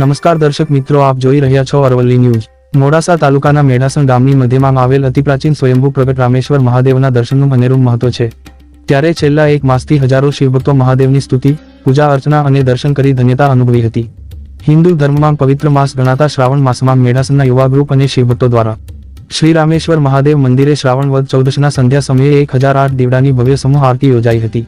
નમસ્કાર દર્શક મિત્રો, આપ જોઈ રહ્યા છો અરવલ્લી ન્યૂઝ. મોડાસા તાલુકાના મેઢાસણ ગામની મધ્યમાં આવેલ અતિ પ્રાચીન સ્વયંભૂ પ્રગટ રામેશ્વર મહાદેવના દર્શનનું અનેરું મહત્વ છે. ત્યારે છેલ્લા એક માસથી હજારો શિવભક્તો મહાદેવની સ્તુતિ, પૂજા અર્ચના અને દર્શન કરી ધન્યતા અનુભવી હતી. હિન્દુ ધર્મમાં પવિત્ર માસ ગણાતા શ્રાવણ માસમાં મેઢાસણના યુવા ગ્રુપ અને શિવભક્તો દ્વારા શ્રી રામેશ્વર મહાદેવ મંદિરે શ્રાવણ વદ ચૌદશના સંધ્યા સમયે એક હજાર આઠ દીવડાની ભવ્ય સમૂહ આરતી યોજાઈ હતી.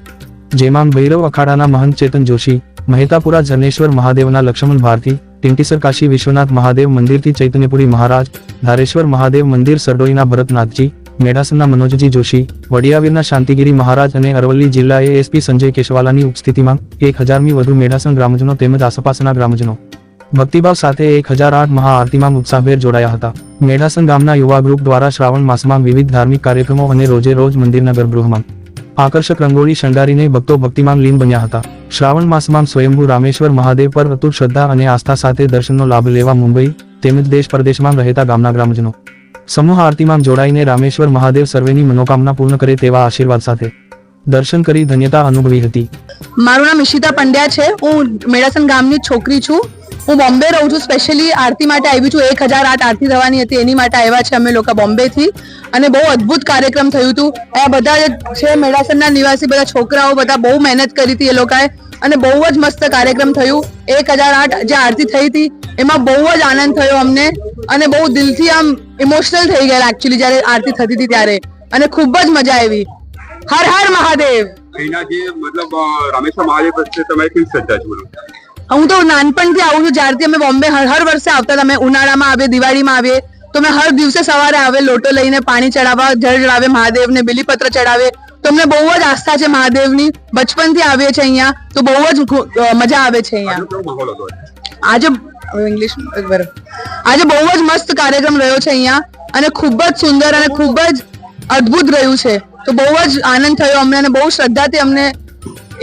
જેમાં ભૈરવ અખાડાના મહંત ચેતન જોશી મહેતાપુરા જનેશ્વર મહાદેવના લક્ષ્મણ ભારતી, ટિંટીસર કાશી વિશ્વનાથ મહાદેવ મંદિરથી ચૈતન્યપુરી મહારાજ, ધારેશ્વર મહાદેવ મંદિર સરડોઈના ભરતનાથજી, મેઢાસનના મનોજજી જોશી, વડિયાવીરના શાંતિગીરી મહારાજ અને અરવલ્લી જિલ્લા એએસપી સંજય કેશવાલાની ઉપસ્થિતિમાં એક હજારમી વધુ મેડાસન ગ્રામજનો તેમજ આસપાસના ગ્રામજનો. ભક્તિભાવ સાથે એક હજાર આઠ મહાઆરતીમાં ઉત્સાહભેર જોડાયા હતા. મેઢાસન ગામના યુવા ગ્રુપ દ્વારા શ્રાવણ માસમાં વિવિધ ધાર્મિક કાર્યક્રમો અને રોજે રોજ મંદિરના ગર્ભગૃહમાં આકર્ષક રંગોળી શણગારીને ભક્તો ભક્તિમાન લીન બન્યા હતા. શ્રાવણ માસમાં સ્વયંભૂ રામેશ્વર મહાદેવ પર અતુટ શ્રદ્ધા અને આસ્થા સાથે દર્શનનો લાભ લેવા મુંબઈ તેમજ દેશ પરદેશમાં રહેતા ગામના ગ્રામજનો. સમૂહ આરતીમાં જોડાઈને રામેશ્વર મહાદેવ સર્વેની મનોકામના પૂર્ણ કરે તેવા આશીર્વાદ સાથે દર્શન કરી ધન્યતા અનુભવી હતી. મારું નામ ઈશિતા પંડ્યા છે. હું મેડાસન ગામની છોકરી છું. હું બોમ્બે રહું છું સ્પેશિયલી આરતી માટે આવી છું. એક હજાર આઠ આરતી થવાની હતી, એની માટે આવ્યા છે અમે લોકો બોમ્બે થી અને બહુ અદ્ભુત કાર્યક્રમ થયું હતું. આ બધા છે, મેળાસરના નિવાસી, બધા છોકરાઓ, બધા બહુ મહેનત કરી હતી એ લોકોએ. અને બહુ જ મસ્ત કાર્યક્રમ થયું. એક હજાર આઠ જે આરતી થઈ હતી, એમાં બહુ જ આનંદ થયો અમને. અને બહુ દિલથી આમ ઇમોશનલ થઈ ગયેલા એકચ્યુઅલી જ્યારે આરતી થતી હતી ત્યારે. અને ખૂબ જ મજા આવી. હર હર મહાદેવ. મતલબ રામેશ્વર મહાદેવ તમારી કેવી શ્રદ્ધા છે હું તો નાનપણથી આવું છું જ્યારથી અમે બોમ્બે હર વર્ષે આવતા તમે ઉનાળામાં આવીએ દિવાળીમાં આવીએ. તો અમે હર દિવસે સવારે આવે લોટો લઈને પાણી ચડાવવા જળ ચડાવે મહાદેવને બિલીપત્ર ચડાવે. તો અમને બહુ જ આસ્થા છે મહાદેવની. બચપનથી આવીએ છીએ અહીંયા તો બહુ જ મજા આવે છે અહીંયા. આજે ઇંગ્લિશ આજે બહુ જ મસ્ત કાર્યક્રમ રહ્યો છે અહીંયા અને ખૂબ જ સુંદર અને ખૂબ જ અદ્ભુત રહ્યું છે. તો બહુ જ આનંદ થયો અમને અને બહુ શ્રદ્ધાથી અમને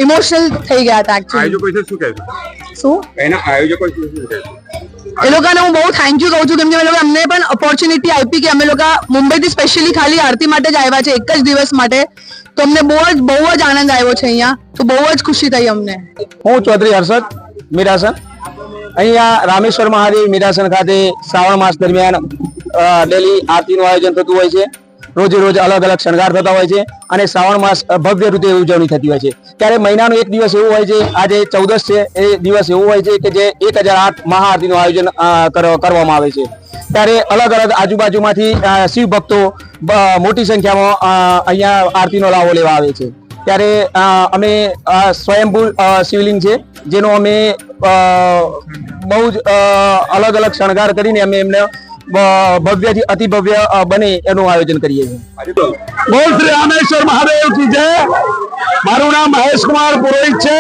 ઇમોશનલ થઈ ગયા હતા એકચ્યુઅલી શું? એના આયોજકો વિશે શું કહેશો એ લોકોને હું બહુ થેન્ક યુ કહું છું. કેમ કે એ અમને પણ ઓપોર્ચ્યુનિટી આપી કે અમે લોકો મુંબઈથી સ્પેશિયલી ખાલી આરતી માટે જ આવ્યા છે એક જ દિવસ માટે. તો અમને બહુ જ બહુ જ આનંદ આવ્યો છે અહીંયા. તો બહુ જ ખુશી થઈ અમને. હું ચૌધરી હર્ષદ મીરાસન. અહીંયા રામેશ્વર મહાદેવ મીરાસન ખાતે શ્રાવણ માસ દરમિયાન ડેલી આરતીનું આયોજન થતું હોય છે. રોજે રોજ અલગ અલગ શણગાર થતા હોય છે અને શ્રાવણ માસ ભવ્ય રીતે ઉજવણી થતી હોય છે. ત્યારે મહિનાનો એક દિવસ એવો હોય છે, આજે ચૌદસ છે, એ દિવસ એવો હોય છે કે જે એક હજાર આઠ મહાઆરતીનું આયોજન કર- કરવામાં આવે છે. ત્યારે અલગ અલગ આજુબાજુમાંથી શિવ ભક્તો મોટી સંખ્યામાં અહીંયા આરતીનો લાવો લેવા આવે છે. ત્યારે અમે સ્વયંભૂ શિવલિંગ છે, જેનો અમે બહુ જ અલગ અલગ શણગાર કરીને અમે એમને ભવ્યથી અતિ ભવ્ય બને એનું આયોજન કરીએ છીએ. બોલ શ્રી રામેશ્વર મહાદેવ કી જય. મારું નામ મહેશ કુમાર પુરોહિત છે.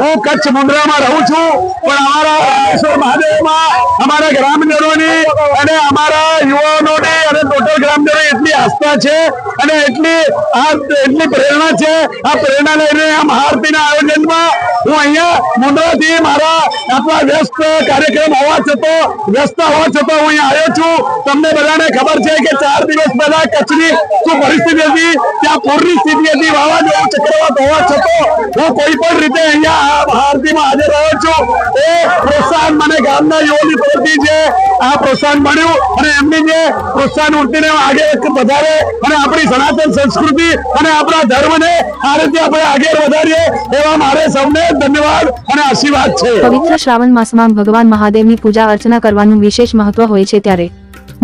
હું કચ્છ મુંદ્રામાં રહું છું. પણ અમારા રામેશ્વર મહાદેવમાં અમારા ગ્રામજનોની અને અમારા યુવાનોની અને ટોટલ ગ્રામજનો એટલી આસ્થા છે અને એટલી આ એટલી પ્રેરણા છે. આ પ્રેરણા લઈને આ મહાઆરતીના આયોજનમાં હું અહીંયા મુંદ્રાથી મારા આટલા વ્યસ્ત કાર્યક્રમ હોવા છતાં, વ્યસ્ત હોવા છતાં હું અહીંયા આવ્યો છું. તમને બધાને ખબર છે કે ચાર દિવસ પહેલા કચ્છની શું પરિસ્થિતિ હતી? ત્યાં પૂરની સ્થિતિ હતી, વાવાઝોડું ચક્રવાત હોવા છતાં હું કોઈ પણ રીતે અહીંયા આ મહાઆરતીમાં હાજર રહ્યો છું. એ પ્રોત્સાહન મને ગામના યુવાની તરફથી છે. આ પ્રોત્સાહન મળ્યું અને એમની જે પ્રોત્સાહન ઉઠીને આગળ વધારે અને આપણી સનાતન સંસ્કૃતિ અને આપણા ધર્મને આ રીતે આપણે આગળ વધારીએ એવા મારે સૌને ધન્યવાદ અને આશીર્વાદ છે. પવિત્ર શ્રાવણ માસમાં ભગવાન મહાદેવની પૂજા અર્ચના કરવાનું વિશેષ મહત્વ હોય છે ત્યારે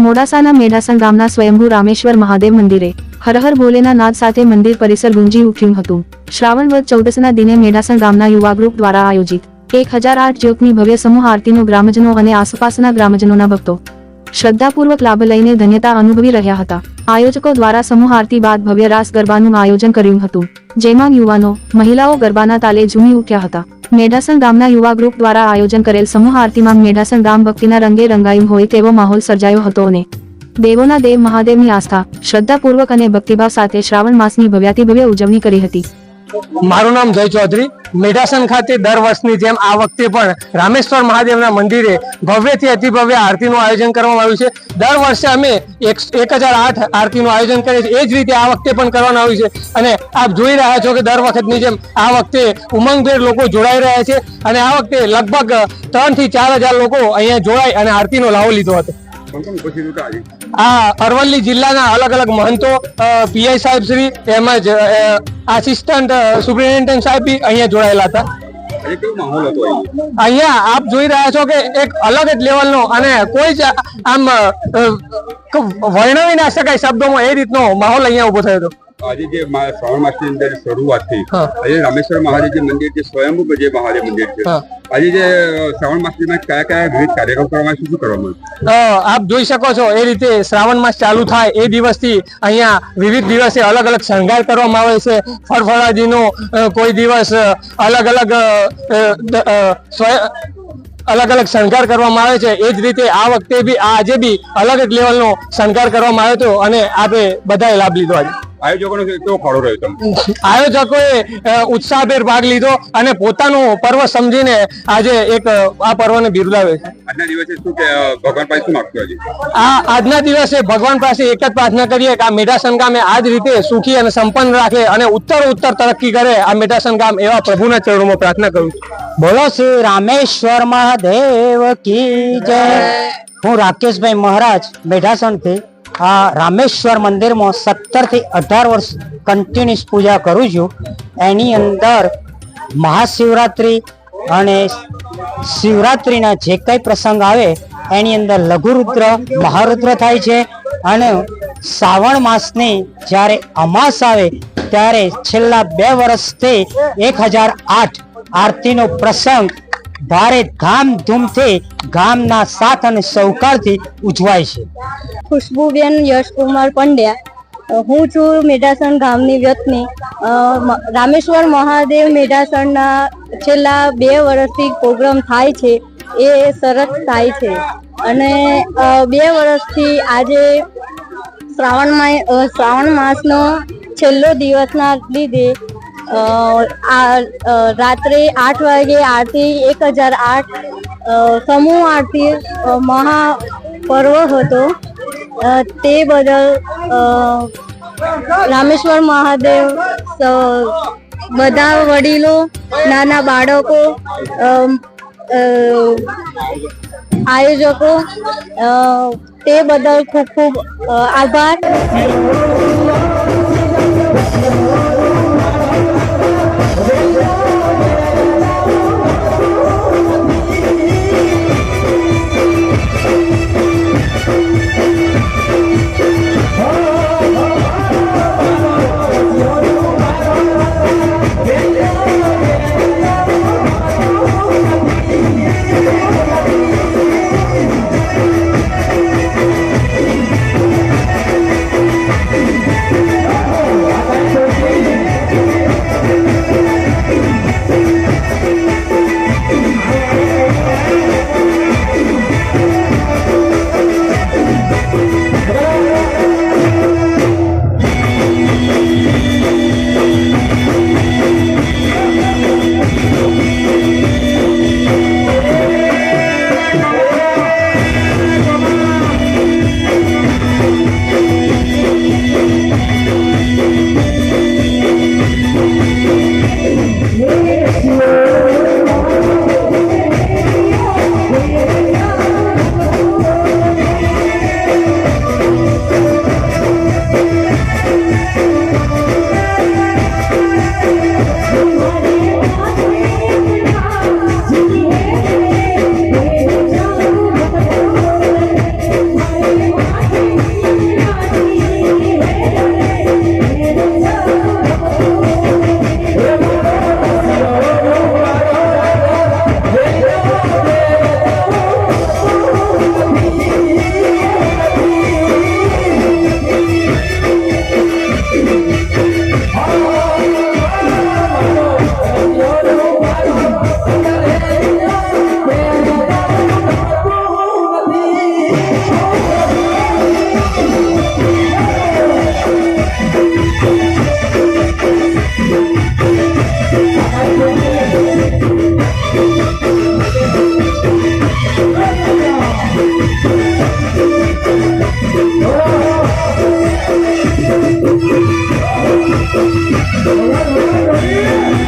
મોડાસાના મેઢાસણ ગામના સ્વયંભૂ રામેશ્વર મહાદેવ મંદિરે હર હર ભોલેના નાદ સાથે મંદિર પરિસર ગુંજી ઉઠ્યું હતું. શ્રાવણ વદ ચૌદસના દિને મેઢાસણ ગામના યુવા ગ્રુપ દ્વારા આયોજિત એક હજાર આઠ જ્યોતની ભવ્ય સમૂહ આરતીનો ગ્રામજનો અને આસપાસના ગ્રામજનોના ભક્તો શ્રદ્ધાપૂર્વક લાભ લઈને ધન્યતા અનુભવી રહ્યા હતા. આયોજકો દ્વારા સમૂહ આરતી બાદ ભવ્ય રાસ ગરબાનું આયોજન કર્યું હતું. જેમાં યુવાનો, મહિલાઓ ગરબાના તાલે ઝૂમી ઉઠ્યા હતા. મેઢાસણ ગામના યુવા ગ્રુપ દ્વારા આયોજન કરેલ સમૂહ આરતીમાં મેઢાસણ ગામ ભક્તિના રંગે રંગાયું હોય તેવો માહોલ સર્જાયો હતો અને દેવોના દેવ મહાદેવની આસ્થા, શ્રદ્ધાપૂર્વક અને ભક્તિભાવ સાથે શ્રાવણ માસની ભવ્યાથી ભવ્ય ઉજવણી કરી હતી. મારું નામ જય ચૌધરી. મેઢાસન ખાતે દર વર્ષની જેમ આ વખતે પણ રામેશ્વર મહાદેવના મંદિરે ભવ્યથી અતિ ભવ્ય આરતીનું આયોજન કરવામાં આવ્યું છે. દર વર્ષે અમે એક હજાર આઠ આરતીનું આયોજન કરીએ છીએ. એ જ રીતે આ વખતે પણ કરવામાં આવ્યું છે. અને આપ જોઈ રહ્યા છો કે દર વખતની જેમ આ વખતે ઉમંગભેર લોકો જોડાઈ રહ્યા છે. અને આ વખતે લગભગ ત્રણથી ચાર હજાર લોકો અહીંયા જોડાઈ અને આરતીનો લાવો લીધો હતો. આ અરવલ્લી જિલ્લાના અલગ અલગ મહંતો પીઆઈ સાહેબ શ્રી તેમજ આસિસ્ટન્ટ સુપ્રિન્ટેન્ડન્ટ સાહેબ અહીંયા જોડાયેલા હતા. અહીંયા આપ જોઈ રહ્યા છો કે એક અલગ જ લેવલનો અને કોઈ જ આમ વર્ણવી ના શકાય શબ્દોમાં એ રીતનો માહોલ અહીંયા ઊભો થયો હતો. આજે જે શ્રાવણ માસની અંદર શરૂઆત થઈ. આજે રામેશ્વર મહાદેવ જે મંદિર છે સ્વયંભૂ જે મહાદેવ મંદિર છે આજે જે શ્રાવણ માસમાં કયા કયા વિવિધ કાર્યક્રમ કરવામાં શું કરવામાં આપ જોઈ શકો છો એ રીતે શ્રાવણ માસ ચાલુ થાય એ દિવસથી અહીંયા વિવિધ દિવસે અલગ અલગ શણગાર કરવામાં આવે છે. ફળફળાદીનો નો કોઈ દિવસ અલગ અલગ અલગ અલગ શણગાર કરવામાં આવે છે. એ જ રીતે આ વખતે બી આજે બી અલગ જ લેવલનો શણગાર કરવામાં આવ્યો હતો અને આપે બધાએ લાભ લીધો આજે. આયોજકોનો કેવો ફાળો રહ્યો તમને? આયોજકોએ ઉત્સાહભેર ભાગ લીધો અને પોતાનું પર્વ સમજીને આજે એક આ પર્વને બિરદાવે છે. આજના દિવસે શું કે ભગવાન પાસે શું માગતો આજે? આ આજના દિવસે ભગવાન પાસે એક જ પ્રાર્થના કરીએ કે આ મેઢાસન ગામે આ જ રીતે સુખી અને સંપન્ન રાખે અને ઉત્તર ઉત્તર તરક્કી કરે. આ મેઢાસન ગામ એવા પ્રભુના ચરણોમાં પ્રાર્થના કરું છું. બોલો શ્રી રામેશ્વર મહાદેવ કી જય. હું રાકેશભાઈ મહારાજ મેઢાસણથી આ રામેશ્વર મંદિરમાં સત્તરથી અઢાર વર્ષ કન્ટિન્યુઅસ પૂજા કરું છું. એની અંદર મહાશિવરાત્રિ અને શિવરાત્રિના જે કંઈ પ્રસંગ આવે, એની અંદર લઘુરુદ્ર, મહારુદ્ર થાય છે અને શ્રાવણ માસની જ્યારે અમાસ આવે, ત્યારે છેલ્લા બે વર્ષથી એક હજાર આઠ આરતીનો પ્રસંગ ભારે ધામધૂમથી ગામના સાથ અને સહકારથી ઉજવાય છે. ખુશ્બુબેન યશકુમાર પંડ્યા હું છું મેઢાસણ ગામની વ્યક્તિ. રામેશ્વર મહાદેવ મેઢાસણના છેલ્લા બે વર્ષથી પ્રોગ્રામ થાય છે, એ સરસ થાય છે. અને બે વર્ષથી આજે શ્રાવણ શ્રાવણ માસનો છેલ્લો દિવસના લીધે રાત્રે આઠ વાગે આરતી, એક હજાર આઠ સમૂહ આરતી મહાપર્વ મહા પર્વ હતો તે બદલ રામેશ્વર મહાદેવ બધા વડીલો, નાના બાળકો આયોજકો તે બદલ ખૂબ ખૂબ આભાર. ભગવાન